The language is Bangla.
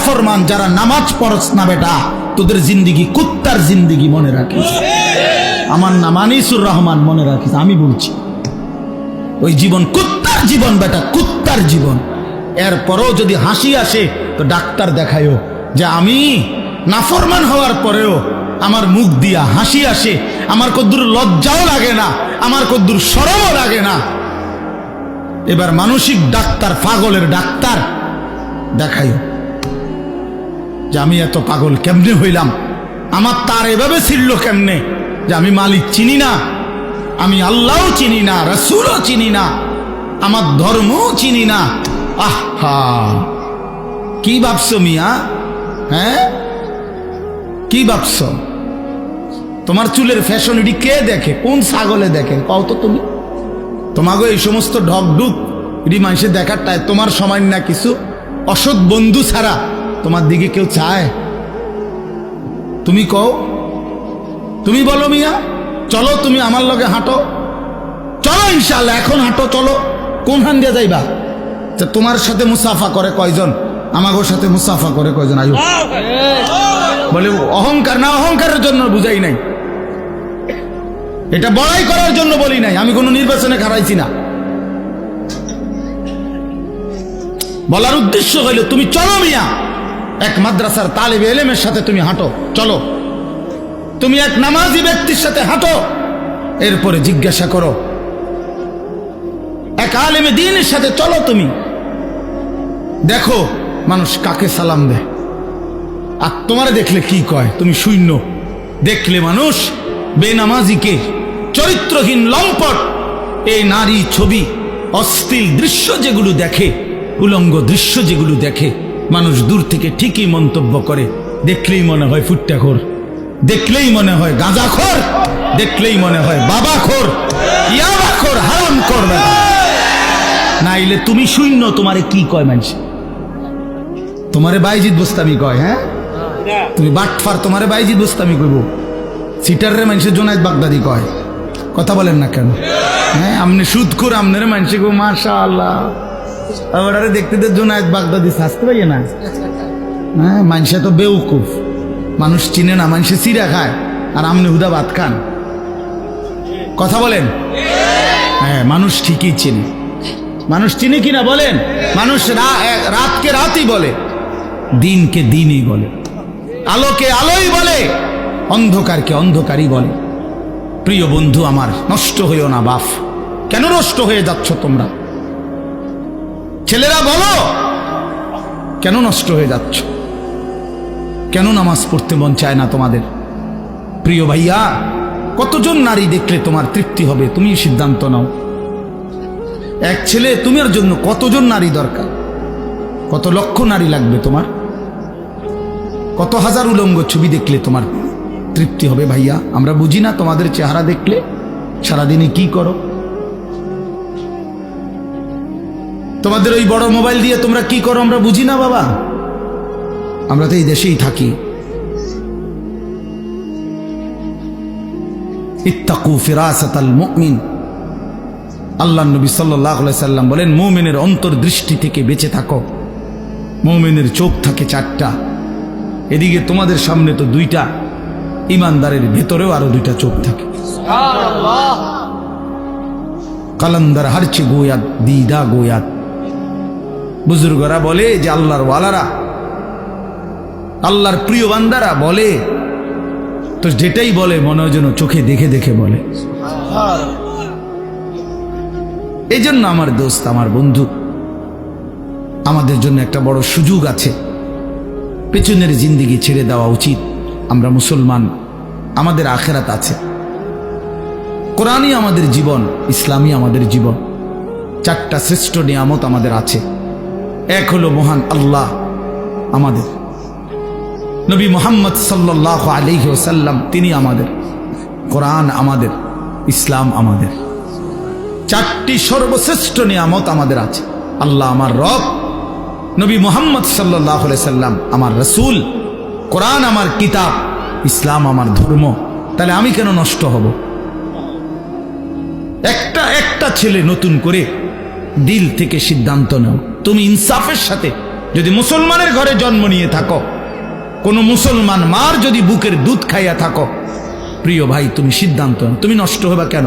নাফরমান যারা নামাজ পড়স না বেটা, তোদের জিন্দিগি, কুত্তার জিন্দিগি মনে রাখিস। আমার নাম আনিসুর রহমান মনে রাখিস, আমি বলছি। ওই জীবন কুত্তার জীবন বেটা, কুত্তার জীবন। এরপরও যদি হাসি আসে, তো ডাক্তার দেখায়ও যে আমি নাফরমান হওয়ার পরেও আমার মুখ দিয়া হাসি আসে, আমার কদ্দুর লজ্জাও লাগে না, আমার কদ্দুর সরমও লাগে না। এবার মানসিক ডাক্তার, পাগলের ডাক্তার দেখাইও যে আমি এত পাগল কেমনে হইলাম? আমার তার এভাবে ছিল কেমনে? যে আমি মালিক চিনি না, আমি আল্লাহও চিনি না, রসুলও চিনি না, আমার ধর্মও চিনি না। আহা কি ভাবছ মিয়া? হ্যাঁ? কি ভাবছ? তোমার চুলের ফ্যাশন এটি কে দেখে? কোন ছাগলে দেখে? কও তো তুমি। তোমাকে এই সমস্ত ঢক ঢুক এটি মানুষে দেখার তোমার সময় না কিছু। অসৎ বন্ধু ছাড়া তোমার দিকে কেউ চায়? তুমি কও। তুমি বলো মিয়া, চলো তুমি আমার লগে হাঁটো। চলো ইনশাল্লাহ এখন হাঁটো, চলো। কোন হান দিয়ে যাইবা? তা তোমার সাথে মুসাফা করে কয়জন? আমাগোর সাথে মুসাফা করে কয়জন? আয়ু। বলে, অহংকার না, অহংকারের জন্য বুঝাই নাই। এটা বড়াই করার জন্য বলি নাই, আমি কোনো নির্বাচনে খারাইছি না। বলার উদ্দেশ্য হইল, তুমি চলো মিয়া। এক মাদ্রাসার তালেব এলেমের সাথে তুমি হাঁটো, চলো। তুমি এক নামাজি ব্যক্তির সাথে হাঁটো। এরপরে জিজ্ঞাসা করো, এক আলেমে দিনের সাথে চলো তুমি। দেখো, মানুষ কাকে সালাম দেয়। আর তোমারে দেখলে কি কয়? তুমি শূন্য। দেখলে মানুষ বেনামাজিকে চরিত্রহীন লম্পট। এই নারী ছবি, অশ্লীল দৃশ্য যেগুলো দেখে, উলঙ্গ দৃশ্য যেগুলো দেখে মানুষ দূর থেকে ঠিকই মন্তব্য করে। দেখলেই মনে হয় ফুট্টাখোর। দেখলেই মনে হয় গাঁজাখোর। দেখলেই মনে হয় বাবাখোর। ইয়াবাখোর হারাম করবে নাইলে তুমি শূন্য, তোমারে কি কয় মানুষ? তোমারে বাইজিৎ বস্তামি কয় হ্যাঁ? তুমি বাটফার, তোমারে বাইজিৎ বস্তামি কইব। সিটারে মানুষের জোনায়দ বাগদাদি কয়। কথা বলেন না কেন? হ্যাঁ আমনে সুদ করে আমনের মানুষে গো মাশা আল্লাহ আবার দেখতে দে বাগদাদি শাস্তে পাইয়ে না? হ্যাঁ মানুষে তো বেউকুফ। মানুষ চিনে না মানুষে খায়। আর আমনে হুদা ভাত খান। কথা বলেন? হ্যাঁ মানুষ ঠিকই চিনে। মানুষ চিনে কিনা বলেন? মানুষ রাতকে রাতই বলে, দিনকে দিনই বলে, আলোকে আলোই বলে, অন্ধকারকে অন্ধকারই বলে। প্রিয় বন্ধু আমার, নষ্ট হইও না বাপ কেন নষ্ট হয়ে যাচ্ছ তোমরা? ছেলেরা, বলো। কেন নষ্ট হয়ে যাচ্ছ? কেন নামাজ পড়তে মন চায় না তোমাদের? প্রিয় ভাইয়া, কতজন নারী দেখলে তোমার তৃপ্তি হবে? তুমি সিদ্ধান্ত নাও। এক ছেলে, তোমার জন্য কতজন নারী দরকার? কত লক্ষ নারী লাগবে তোমার? কত হাজার উলঙ্গ ছবি দেখলে তোমার তৃপ্তি হবে ভাইয়া? আমরা বুঝি না তোমাদের চেহারা দেখলে? সারাদিনে কি করো? তোমাদের ওই বড় মোবাইল দিয়ে তোমরা কি করো আমরা বুঝি না বাবা। আমরা তো এই দেশেই থাকি। ইত্তাকু ফিরাসাতাল মুমিন। আল্লাহ নবী সাল্লাহ সাল্লাম বলেন মৌমেনের অন্তর্দৃষ্টি থেকে বেঁচে থাকো। মৌমেনের চোখ থাকে চারটা। এদিকে তোমাদের সামনে তো দুইটা ইমানদারের ভেতরেও আরও দুইটা চোখ থাকে। কালান্দার হারছে গোয়াত দিদা গোয়াত বুজুর্গরা বলে যে আল্লাহর ওয়ালারা, আল্লাহর প্রিয় বান্দারা বলে। তো যেটাই বলে, মনে হয় যেন চোখে দেখে দেখে বলে। এই জন্য আমার দোস্ত, আমার বন্ধু, আমাদের জন্য একটা বড় সুযোগ আছে। পেছনের জিন্দিগি ছেড়ে দেওয়া উচিত। আমরা মুসলমান, আমাদের আখেরাত আছে। কোরআনই আমাদের জীবন, ইসলামই আমাদের জীবন। চারটা শ্রেষ্ঠ নিয়ামত আমাদের আছে। এক হলো মহান আল্লাহ আমাদের। নবী মোহাম্মদ সাল্লাহ আলিহি ওসাল্লাম তিনি আমাদের। কোরআন আমাদের, ইসলাম আমাদের। চারটি সর্বশ্রেষ্ঠ নিয়ামত আমাদের আছে। আল্লাহ আমার রব, নবী মোহাম্মদ সাল্লাহ সাল্লাম আমার রসুল, কোরআন আমার কিতাব, ইসলাম আমার ধর্ম। তাহলে আমি কেন নষ্ট হব? একটা একটা ছেলে নতুন করে দিল থেকে সিদ্ধান্ত নাও তুমি ইনসাফের সাথে যদি মুসলমানের ঘরে জন্ম নিয়ে থাকো, কোনো মুসলমান মার যদি বুকের দুধ খাইয়া থাকো, প্রিয় ভাই, তুমি সিদ্ধান্ত। তুমি নষ্ট হবা কেন